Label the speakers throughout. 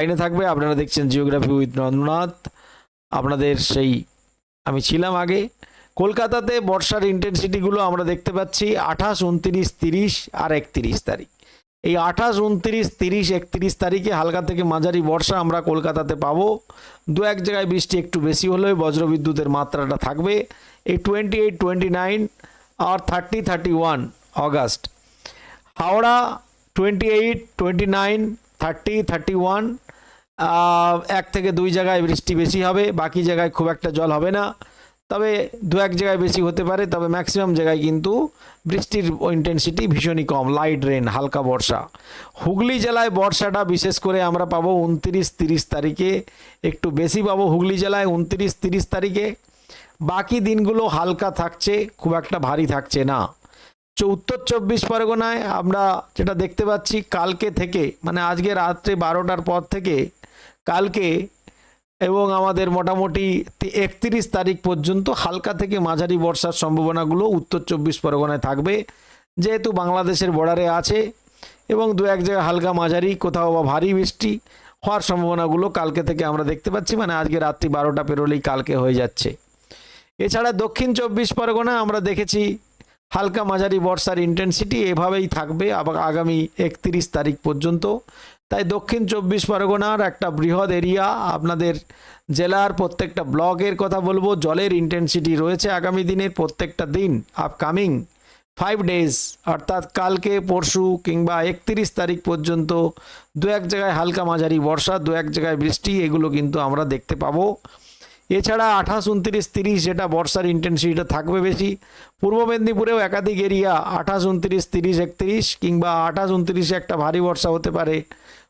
Speaker 1: লাইনে থাকবে, আপনারা দেখছেন জিওগ্রাফি উইথ নন্দনাথ। আপনাদের সেই, আমি ছিলাম আগে। কলকাতাতে বর্ষার ইন্টেন্সিটিগুলো আমরা দেখতে পাচ্ছি, আঠাশ, উনত্রিশ, তিরিশ আর একত্রিশ তারিখ। এই আঠাশ, উনত্রিশ, তিরিশ, একত্রিশ তারিখে হালকা থেকে মাঝারি বর্ষা আমরা কলকাতাতে পাবো। দু এক জায়গায় বৃষ্টি একটু বেশি হলেও বজ্রবিদ্যুতের মাত্রাটা থাকবে। এই টোয়েন্টি এইট টোয়েন্টি নাইন আর thirty thirty one August Howrah twenty eight twenty nine thirty thirty one এক থেকে দুই জায়গায় বৃষ্টি বেশি হবে, বাকি জায়গায় খুব একটা জল হবে না। তবে দু এক জায়গায় বেশি হতে পারে, তবে ম্যাক্সিমাম জায়গায় কিন্তু বৃষ্টির ইন্টেন্সিটি ভীষণই কম লাইট রেন হালকা বর্ষা। হুগলি জেলায় বর্ষাটা বিশেষ করে আমরা পাবো উনত্রিশ, তিরিশ তারিখে, একটু বেশি পাবো হুগলি জেলায় উনত্রিশ, তিরিশ তারিখে। বাকি দিনগুলো হালকা থাকছে, খুব একটা ভারী থাকছে না। উত্তর চব্বিশ পরগনায়। আমরা যেটা দেখতে পাচ্ছি, কালকে থেকে মানে আজকে রাত্রে বারোটার পর থেকে, কালকে এবং আমাদের মোটামুটি একত্রিশ তারিখ পর্যন্ত হালকা থেকে মাঝারি বর্ষার সম্ভাবনাগুলো উত্তর চব্বিশ পরগনায় থাকবে। যেহেতু বাংলাদেশের বর্ডারে আছে এবং দু এক জায়গায় হালকা মাঝারি, কোথাও বা ভারী বৃষ্টি হওয়ার সম্ভাবনাগুলো কালকে থেকে আমরা দেখতে পাচ্ছি মানে আজকে রাত্রি বারোটা পেরোলেই কালকে হয়ে যাচ্ছে। এছাড়া দক্ষিণ চব্বিশ পরগনা আমরা দেখেছি হালকা মাঝারি বর্ষার ইন্টেন্সিটি এভাবেই থাকবে আবার আগামী একত্রিশ তারিখ পর্যন্ত। তাই দক্ষিণ চব্বিশ পরগনার একটা বৃহৎ এরিয়া আপনাদের জেলার প্রত্যেকটা ব্লকের কথা বলব, জলের ইন্টেন্সিটি রয়েছে আগামী দিনের প্রত্যেকটা দিন আপকামিং ফাইভ ডেজ অর্থাৎ কালকে, পরশু কিংবা একত্রিশ তারিখ পর্যন্ত দু এক জায়গায় হালকা মাঝারি বর্ষা, দু এক জায়গায় বৃষ্টি, এগুলো কিন্তু আমরা দেখতে পাবো। এছাড়া আঠাশ, উনত্রিশ, তিরিশ যেটা বর্ষার ইন্টেন্সিটিটা থাকবে বেশি। পূর্ব মেদিনীপুরেও একাধিক এরিয়া আঠাশ, উনত্রিশ, তিরিশ, একত্রিশ কিংবা আঠাশ, উনত্রিশে একটা ভারী বর্ষা হতে পারে।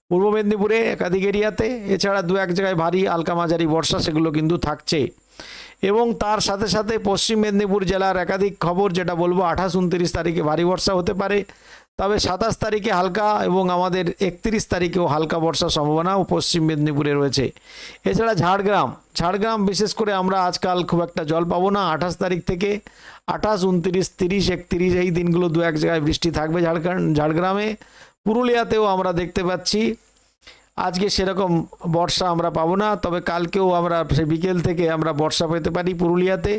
Speaker 1: পূর্ব মেদিনীপুরে একাধিক এরিয়াতে, এছাড়া দু এক জায়গায় ভারী হালকা মাঝারি বর্ষা সেগুলো কিন্তু থাকছে। এবং তার সাথে সাথে পশ্চিম মেদিনীপুর জেলার একাধিক খবর যেটা বলব, আঠাশ, উনত্রিশ তারিখে ভারী বর্ষা হতে পারে। তবে সাতাশ তারিখে হালকা এবং আমাদের একত্রিশ তারিখেও হালকা বর্ষার সম্ভাবনাও পশ্চিম মেদিনীপুরে রয়েছে। এছাড়া ঝাড়গ্রাম ঝাড়গ্রাম, বিশেষ করে আমরা আজকাল খুব একটা জল পাবো না। আঠাশ তারিখ থেকে আঠাশ, উনত্রিশ, তিরিশ, একত্রিশ এই দিনগুলো দু এক জায়গায় বৃষ্টি থাকবে ঝাড়গ্রাম ঝাড়গ্রামে। পুরুলিয়াতেও আমরা দেখতে পাচ্ছি, আজকে সেরকম বর্ষা আমরা পাবো না, তবে কালকেও আমরা সে বিকেল থেকে আমরা বর্ষা পেতে পারি পুরুলিয়াতে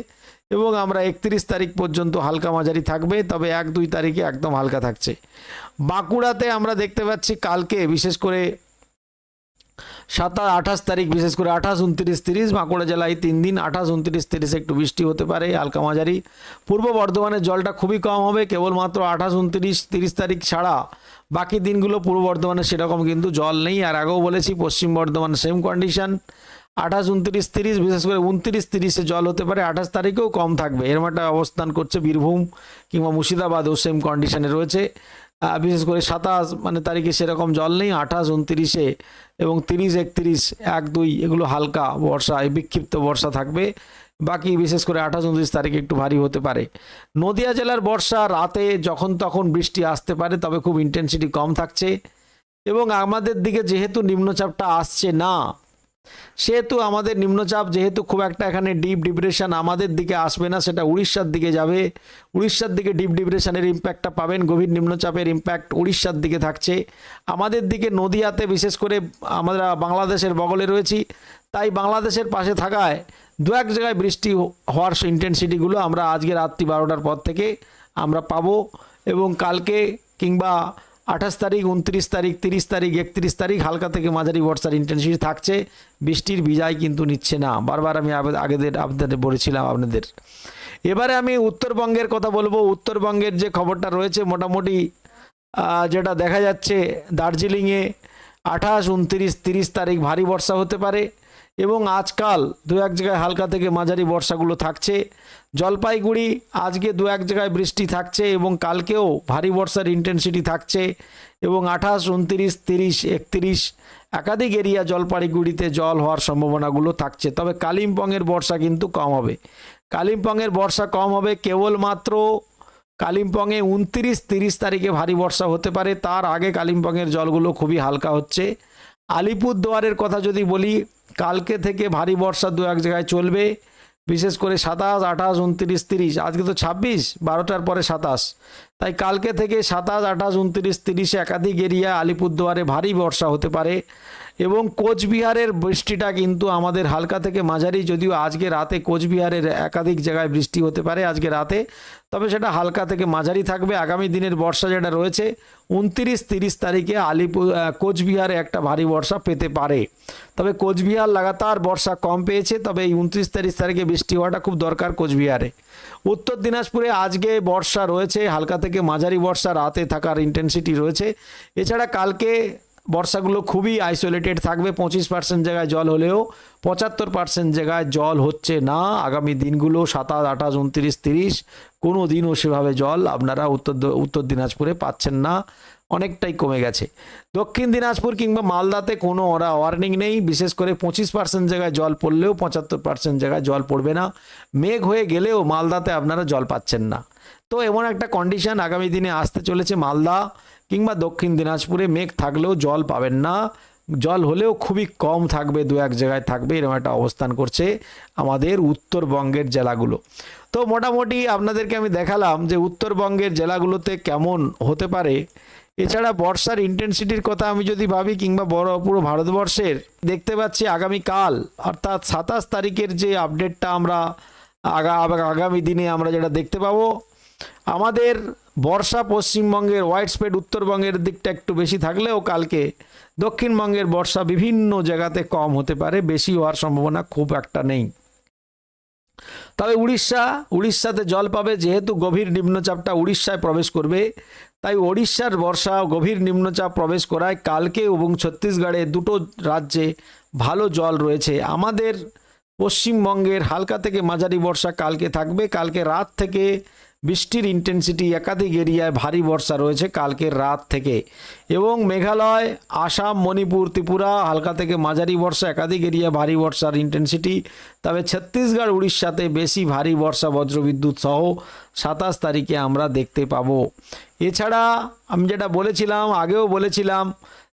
Speaker 1: এবং আমরা একত্রিশ তারিখ পর্যন্ত হালকা মাঝারি থাকবে, তবে এক দুই তারিখে একদম হালকা থাকছে। বাঁকুড়াতে আমরা দেখতে পাচ্ছি কালকে বিশেষ করে সাতাশ, আঠাশ তারিখ, বিশেষ করে আঠাশ, উনত্রিশ, তিরিশ, বাঁকুড়া জেলায় তিন দিন, আঠাশ, উনত্রিশ, তিরিশ একটু বৃষ্টি হতে পারে হালকা মাঝারি পূর্ব বর্ধমানের জলটা খুবই কম হবে, কেবলমাত্র আঠাশ, উনত্রিশ, তিরিশ তারিখ ছাড়া। বাকি দিনগুলো পূর্ব বর্ধমানে সেরকম কিন্তু জল নেই, আর আগেও বলেছি পশ্চিম বর্ধমান সেম কন্ডিশন আঠাশ, উনত্রিশ, তিরিশ, বিশেষ করে উনত্রিশ, তিরিশে জল হতে পারে, আঠাশ তারিখেও কম থাকবে। এরম একটা অবস্থান করছে বীরভূম কিংবা মুর্শিদাবাদও সেম কন্ডিশনে রয়েছে। বিশেষ করে সাতাশ মানে তারিখে সেরকম জল নেই, আঠাশ, উনত্রিশে এবং তিরিশ, একত্রিশ, এক, দুই, এগুলো হালকা বর্ষা বিক্ষিপ্ত বর্ষা থাকবে। বাকি বিশেষ করে আঠাশ, উনত্রিশ তারিখে একটু ভারী হতে পারে। নদিয়া জেলার বর্ষা রাতে যখন তখন বৃষ্টি আসতে পারে, তবে খুব ইন্টেন্সিটি কম থাকছে। এবং আমাদের দিকে যেহেতু নিম্নচাপটা আসছে না সেহেতু আমাদের নিম্নচাপ যেহেতু খুব একটা এখানে ডিপ ডিপ্রেশন আমাদের দিকে আসবে না, সেটা উড়িষ্যার দিকে যাবে। উড়িষ্যার দিকে ডিপ ডিপ্রেশনের ইম্প্যাক্টটা পাবেন, গভীর নিম্নচাপের ইম্প্যাক্ট উড়িষ্যার দিকে থাকছে। আমাদের দিকে নদিয়াতে বিশেষ করে আমরা বাংলাদেশের বগলে রয়েছি, তাই বাংলাদেশের পাশে থাকায় দু এক জায়গায় বৃষ্টি হওয়ার ইন্টেন্সিটিগুলো আমরা আজকে রাত্রি বারোটার পর থেকে আমরা পাবো এবং কালকে কিংবা আঠাশ তারিখ, উনত্রিশ তারিখ, তিরিশ তারিখ, একত্রিশ তারিখ, হালকা থেকে মাঝারি বর্ষার ইন্টেন্সিটি থাকছে। বৃষ্টির বিজায় কিন্তু নিচ্ছে না। বারবার আমি আগেদের আপনাদের বলেছিলাম আপনাদের। এবারে আমি উত্তরবঙ্গের কথা বলব। উত্তরবঙ্গের যে খবরটা রয়েছে, মোটামুটি যেটা দেখা যাচ্ছে, দার্জিলিংয়ে আঠাশ, উনত্রিশ, তিরিশ তারিখ ভারী বর্ষা হতে পারে। এবং আজকাল দু এক জায়গায় হালকা থেকে মাঝারি বর্ষাগুলো থাকছে। জলপাইগুড়ি আজকে দু এক জায়গায় বৃষ্টি থাকছে এবং কালকেও ভারী বর্ষার ইন্টেন্সিটি থাকছে এবং আঠাশ, উনত্রিশ, তিরিশ, একত্রিশ একাধিক এরিয়া জলপাইগুড়িতে জল হওয়ার সম্ভাবনাগুলো থাকছে। তবে কালিম্পংয়ের বর্ষা কিন্তু কম হবে। কালিম্পংয়ের বর্ষা কম হবে কেবলমাত্র কালিম্পংয়ে উনত্রিশ, তিরিশ তারিখে ভারী বর্ষা হতে পারে। তার আগে কালিম্পংয়ের জলগুলো খুবই হালকা হচ্ছে। আলিপুরদুয়ারের কথা যদি বলি কালকে থেকে ভারী বর্ষা দু এক জায়গায় চলবে, বিশেষ করে সাতাশ, আঠাশ, উনত্রিশ, তিরিশ। আজকে তো ছাব্বিশ, বারোটার পরে সাতাশ। তাই কালকে থেকে সাতাশ, আঠাশ, উনত্রিশ, তিরিশে একাধিক এরিয়া আলিপুরদুয়ারে ভারী বর্ষা হতে পারে। এবং কোচবিহারের বৃষ্টিটা কিন্তু আমাদের হালকা থেকে মাঝারি, যদিও আজকে রাতে কোচবিহারের একাধিক জায়গায় বৃষ্টি হতে পারে আজকে রাতে, তবে সেটা হালকা থেকে মাঝারি থাকবে। আগামী দিনের বর্ষা যেটা রয়েছে, উনত্রিশ তিরিশ তারিখে আলিপুর কোচবিহারে একটা ভারী বর্ষা পেতে পারে। তবে কোচবিহার লাগাতার বর্ষা কম পেয়েছে, তবে এই উনত্রিশ তারিখ তারিখে বৃষ্টি হওয়াটা খুব দরকার কোচবিহারে। উত্তর দিনাজপুরে আজকে বর্ষা রয়েছে, হালকা থেকে মাঝারি বর্ষা, রাতে থাকার ইন্টেন্সিটি রয়েছে। এছাড়া কালকে বর্ষাগুলো খুবই আইসোলেটেড থাকবে, পঁচিশ পার্সেন্ট জায়গায় জল হলেও পঁচাত্তর পার্সেন্ট জায়গায় জল হচ্ছে না। আগামী দিনগুলো সাতাশ, আঠাশ, উনত্রিশ, তিরিশ, কোনো দিনও সেভাবে জল আপনারা উত্তর উত্তর দিনাজপুরে পাচ্ছেন না। অনেকটাই কমে গেছে। দক্ষিণ দিনাজপুর কিংবা মালদাতে কোনো ওরা ওয়ার্নিং নেই। বিশেষ করে পঁচিশ পার্সেন্ট জায়গায় জল পড়লেও পঁচাত্তর পার্সেন্ট জায়গায় জল পড়বে না। মেঘ হয়ে গেলেও মালদাতে আপনারা জল পাচ্ছেন না। তো এমন একটা কন্ডিশন আগামী দিনে আসতে চলেছে মালদা। কিংবা দক্ষিণ দিনাজপুরে মেঘ থাকলেও জল পাবেন না। জল হলেও খুবই কম থাকবে, দু এক জায়গায় থাকবে, এরকম একটা অবস্থান করছে আমাদের উত্তরবঙ্গের জেলাগুলো। তো মোটামুটি আপনাদেরকে আমি দেখালাম যে উত্তরবঙ্গের জেলাগুলোতে কেমন হতে পারে। এছাড়া বর্ষার ইন্টেন্সিটির কথা আমি যদি ভাবি কিংবা বড় পুরো ভারতবর্ষের, দেখতে পাচ্ছি আগামীকাল, অর্থাৎ সাতাশ তারিখের যে আপডেটটা আমরা আগা আগা- আগামী দিনে আমরা যেটা দেখতে পাবো, আমাদের বর্ষা পশ্চিমবঙ্গের হোয়াইট স্প্রেড উত্তরবঙ্গের দিকটা একটু বেশি থাকলেও কালকে দক্ষিণবঙ্গের বর্ষা বিভিন্ন জায়গাতে কম হতে পারে, বেশি হওয়ার সম্ভাবনা খুব একটা নেই। তবে উড়িষ্যা, উড়িষ্যাতে জল পাবে, যেহেতু গভীর নিম্নচাপটা উড়িষ্যায় প্রবেশ করবে, তাই ওড়িশার বর্ষা গভীর নিম্নচাপ প্রবেশ করায় কালকে এবং ছত্তিশগড়ে দুটো রাজ্যে ভালো জল রয়েছে। আমাদের পশ্চিমবঙ্গের হালকা থেকে মাঝারি বর্ষা কালকে থাকবে, কালকে রাত থেকে বৃষ্টির ইন্টেন্সিটি একাধিক এরিয়ায় ভারী বর্ষা রয়েছে কালকের রাত থেকে। এবং মেঘালয়, আসাম, মণিপুর, ত্রিপুরা, হালকা থেকে মাঝারি বর্ষা, একাধিক এরিয়ায় ভারী বর্ষার ইন্টেন্সিটি তবে ছত্তিশগড়, উড়িষ্যাতে বেশি ভারী বর্ষা, বজ্রবিদ্যুৎ সহ সাতাশ তারিখে আমরা দেখতে পাবো। এছাড়া আমি যেটা বলেছিলাম, আগেও বলেছিলাম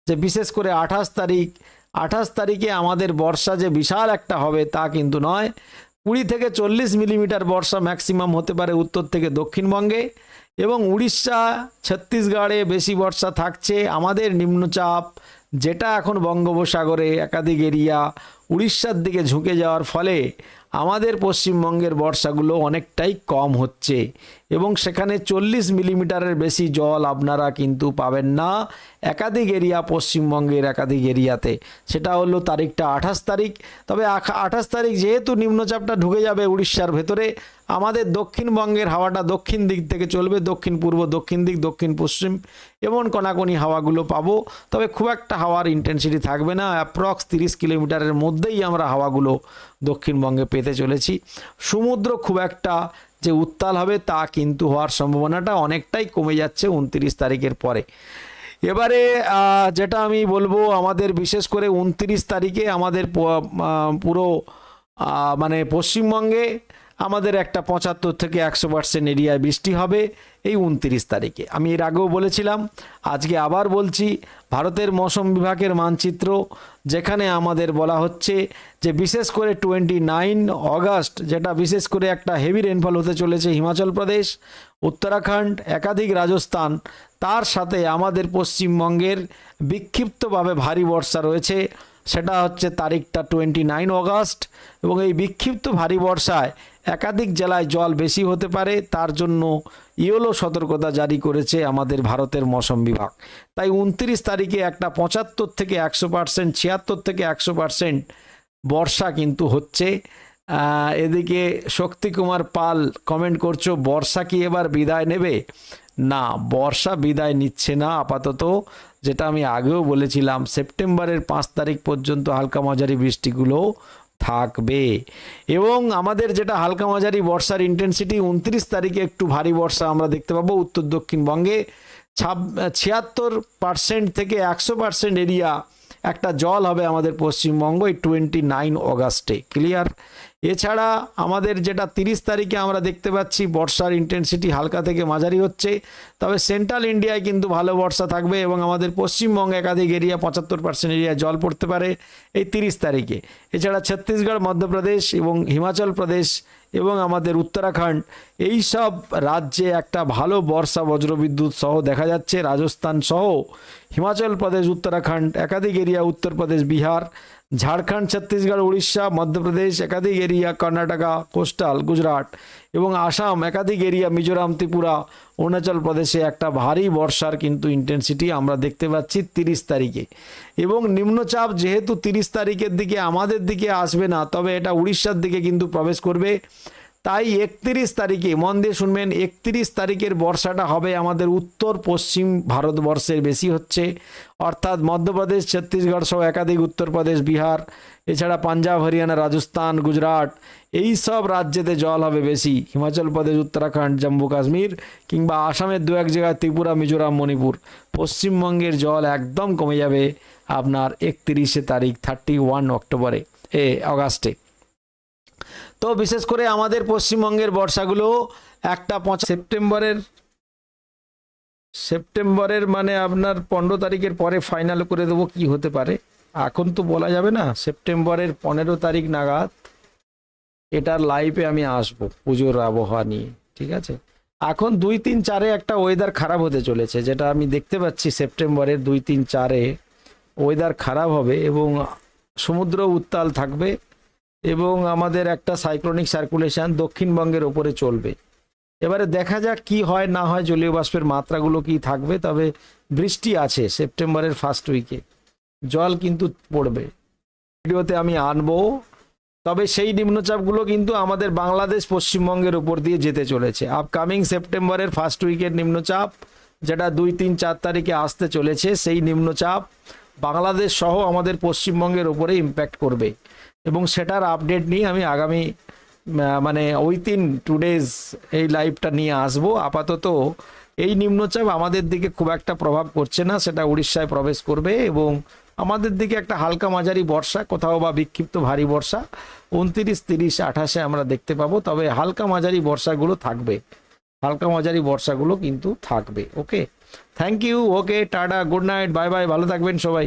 Speaker 1: যে বিশেষ করে আঠাশ তারিখ, আঠাশ তারিখে আমাদের বর্ষা যে বিশাল একটা হবে তা কিন্তু নয়। কুড়ি থেকে চল্লিশ মিলিমিটার বর্ষা ম্যাক্সিমাম হতে পারে উত্তর থেকে দক্ষিণবঙ্গে এবং উড়িষ্যা, ছত্তিশগড়ে বেশি বর্ষা থাকছে। আমাদের নিম্নচাপ যেটা এখন বঙ্গোপসাগরে একাধিক এরিয়া উড়িষ্যার দিকে ঝুঁকে যাওয়ার ফলে আমাদের পশ্চিমবঙ্গের বর্ষাগুলো অনেকটাই কম হচ্ছে। এবং সেখানে চল্লিশ মিলিমিটারের বেশি জল আপনারা কিন্তু পাবেন না একাধিক এরিয়া, পশ্চিমবঙ্গের একাধিক এরিয়াতে। সেটা হলো তারিখটা আঠাশ তারিখ। তবে আঠাশ তারিখ যেহেতু নিম্নচাপটা ঢুকে যাবে উড়িষ্যার ভেতরে, আমাদের দক্ষিণবঙ্গের হাওয়াটা দক্ষিণ দিক থেকে চলবে, দক্ষিণ পূর্ব, দক্ষিণ দিক, দক্ষিণ পশ্চিম, এমন কনাকনি হাওয়াগুলো পাবো। তবে খুব একটা হাওয়ার ইন্টেন্সিটি থাকবে না অ্যাপ্রক্স তিরিশ কিলোমিটারের মধ্যেই আমরা হাওয়াগুলো দক্ষিণবঙ্গে পেতে চলেছি। সমুদ্র খুব একটা যে উত্তাল হবে তা কিন্তু হওয়ার সম্ভাবনাটা অনেকটাই কমে যাচ্ছে উনত্রিশ তারিখের পরে। এবারে যেটা আমি বলব, আমাদের বিশেষ করে উনত্রিশ তারিখে আমাদের পুরো মানে পশ্চিমবঙ্গে আমাদের একটা পঁচাত্তর থেকে একশো পার্সেন্ট এরিয়ায় বৃষ্টি হবে এই উনত্রিশ তারিখে। আমি এর আগেও বলেছিলাম, আজকে আবার বলছি, ভারতের মৌসুম বিভাগের মানচিত্র, যেখানে আমাদের বলা হচ্ছে যে বিশেষ করে টোয়েন্টি নাইন অগাস্ট, যেটা বিশেষ করে একটা হেভি রেনফল হতে চলেছে হিমাচল প্রদেশ, উত্তরাখণ্ড, একাধিক রাজস্থান, তার সাথে আমাদের পশ্চিমবঙ্গের বিক্ষিপ্তভাবে ভারী বর্ষা রয়েছে। সেটা হচ্ছে তারিখটা টোয়েন্টি নাইন অগাস্ট এবং এই বিক্ষিপ্ত ভারী বর্ষায় একাধিক জেলায় জল বেশি হতে পারে, তার জন্য ইয়েলো সতর্কতা জারি করেছে আমাদের ভারতের মৌসম বিভাগ। তাই উনত্রিশ তারিখে একটা পঁচাত্তর থেকে একশো পার্সেন্ট, ছিয়াত্তর থেকে একশো পার্সেন্ট বর্ষা কিন্তু হচ্ছে। এদিকে শক্তি কুমার পাল কমেন্ট করছ, বর্ষা কি এবার বিদায় নেবে? না, বর্ষা বিদায় নিচ্ছে না, আপাতত যেটা আমি আগেও বলেছিলাম, সেপ্টেম্বরের পাঁচ তারিখ পর্যন্ত হালকা মাঝারি বৃষ্টিগুলো থাকবে। এবং আমাদের যেটা হালকা মাঝারি বর্ষার ইন্টেন্সিটি উনত্রিশ তারিখে একটু ভারী বর্ষা আমরা দেখতে পাবো উত্তর দক্ষিণবঙ্গে। ছাব, ছিয়াত্তর পার্সেন্ট থেকে একশো পার্সেন্ট এরিয়া একটা জল হবে আমাদের পশ্চিমবঙ্গ এই টোয়েন্টি নাইন অগাস্টে ক্লিয়ার এছাড়া আমাদের যেটা তিরিশ তারিখে আমরা দেখতে পাচ্ছি, বর্ষার ইন্টেন্সিটি হালকা থেকে মাঝারি হচ্ছে। তবে সেন্ট্রাল ইন্ডিয়ায় কিন্তু ভালো বর্ষা থাকবে এবং আমাদের পশ্চিমবঙ্গ একাধিক এরিয়া পঁচাত্তর পার্সেন্ট এরিয়া জল পড়তে পারে এই তিরিশ তারিখে। এছাড়া ছত্তিশগড়, মধ্যপ্রদেশ এবং হিমাচল প্রদেশ এবং আমাদের উত্তরাখণ্ড। এই সব রাজ্যে একটা ভালো বর্ষা বজ্রবিদ্যুৎ সহ দেখা যাচ্ছে, রাজস্থান সহ। হিমাচল প্রদেশ, উত্তরাখণ্ড, একাধিক এরিয়া উত্তরপ্রদেশ বিহার, ঝাড়খণ্ড, ছত্তিশগড়, উড়িষ্যা, মধ্যপ্রদেশ, একাধিক এরিয়া, কর্ণাটকা, কোস্টাল, গুজরাট। এবং আসাম, একাধিক এরিয়া, মিজোরাম, ত্রিপুরা, অরুণাচল প্রদেশে একটা ভারী বর্ষার কিন্তু ইন্টেন্সিটি আমরা দেখতে পাচ্ছি তিরিশ তারিখে। এবং নিম্নচাপ যেহেতু তিরিশ তারিখের দিকে আমাদের দিকে আসবে না, তবে এটা উড়িষ্যার দিকে কিন্তু প্রবেশ করবে। তাই একত্রিশ তারিখে, মন দিয়ে শুনবেন, একত্রিশ তারিখের বর্ষাটা হবে আমাদের উত্তর পশ্চিম ভারতবর্ষের বেশি হচ্ছে। অর্থাৎ মধ্যপ্রদেশ, ছত্তিশগড় সহ একাধিক উত্তরপ্রদেশ বিহার, এছাড়া পাঞ্জাব, হরিয়ানা, রাজস্থান, গুজরাট, এই সব রাজ্যেতে জল হবে বেশি। হিমাচল প্রদেশ, উত্তরাখণ্ড, জম্মু, কাশ্মীর কিংবা আসামের দু এক জায়গায়, ত্রিপুরা, মিজোরাম, মণিপুর। পশ্চিমবঙ্গের জল একদম কমে যাবে আপনার একত্রিশে তারিখ থার্টি ওয়ান অক্টোবরে এ অগাস্টে তো বিশেষ করে আমাদের পশ্চিমবঙ্গের বর্ষাগুলো একটা পঁচা সেপ্টেম্বরের সেপ্টেম্বরের মানে আপনার পনেরো তারিখের পরে ফাইনাল করে দেবো, কি হতে পারে? এখন তো বলা যাবে না, সেপ্টেম্বরের পনেরো তারিখ নাগাদ এটার লাইফে আমি আসব, পুজোর আবহাওয়া নিয়ে, ঠিক আছে? এখন দুই তিন চারে একটা ওয়েদার খারাপ হতে চলেছে, যেটা আমি দেখতে পাচ্ছি সেপ্টেম্বরের দুই তিন চারে ওয়েদার খারাপ হবে এবং সমুদ্র উত্তাল থাকবে। এবং আমাদের একটা সাইক্লোনিক সার্কুলেশন দক্ষিণবঙ্গের ওপরে চলবে। এবারে দেখা যাক কি হয়, না হয় জলীয় বাষ্পের মাত্রাগুলো কি থাকবে, তবে বৃষ্টি আছে সেপ্টেম্বরের ফার্স্ট উইকে জল কিন্তু পড়বে। ভিডিওতে আমি আনব, তবে সেই নিম্নচাপগুলো কিন্তু আমাদের বাংলাদেশ পশ্চিমবঙ্গের উপর দিয়ে যেতে চলেছে। আপকামিং সেপ্টেম্বরের ফার্স্ট উইকের নিম্নচাপ, যেটা দুই, তিন, চার তারিখে আসতে চলেছে, সেই নিম্নচাপ বাংলাদেশ সহ আমাদের পশ্চিমবঙ্গের উপরে ইম্প্যাক্ট করবে। এবং সেটার আপডেট নিয়ে আমি আগামী মানে উইথিন টু ডেজ এই লাইভটা নিয়ে আসব। আপাতত এই নিম্নচাপ আমাদের দিকে খুব একটা প্রভাব করছে না, সেটা উড়িষ্যায় প্রবেশ করবে এবং আমাদের দিকে একটা হালকা মাঝারি বর্ষা, কোথাও বা বিক্ষিপ্ত ভারী বর্ষা, উনতিরিশ, তিরিশ, আঠাশে আমরা দেখতে পাবো, তবে হালকা মাঝারি বর্ষাগুলো থাকবে। হালকা মাঝারি বর্ষাগুলো কিন্তু থাকবে okay thank you okay tata good night bye bye ভালো থাকবেন সবাই।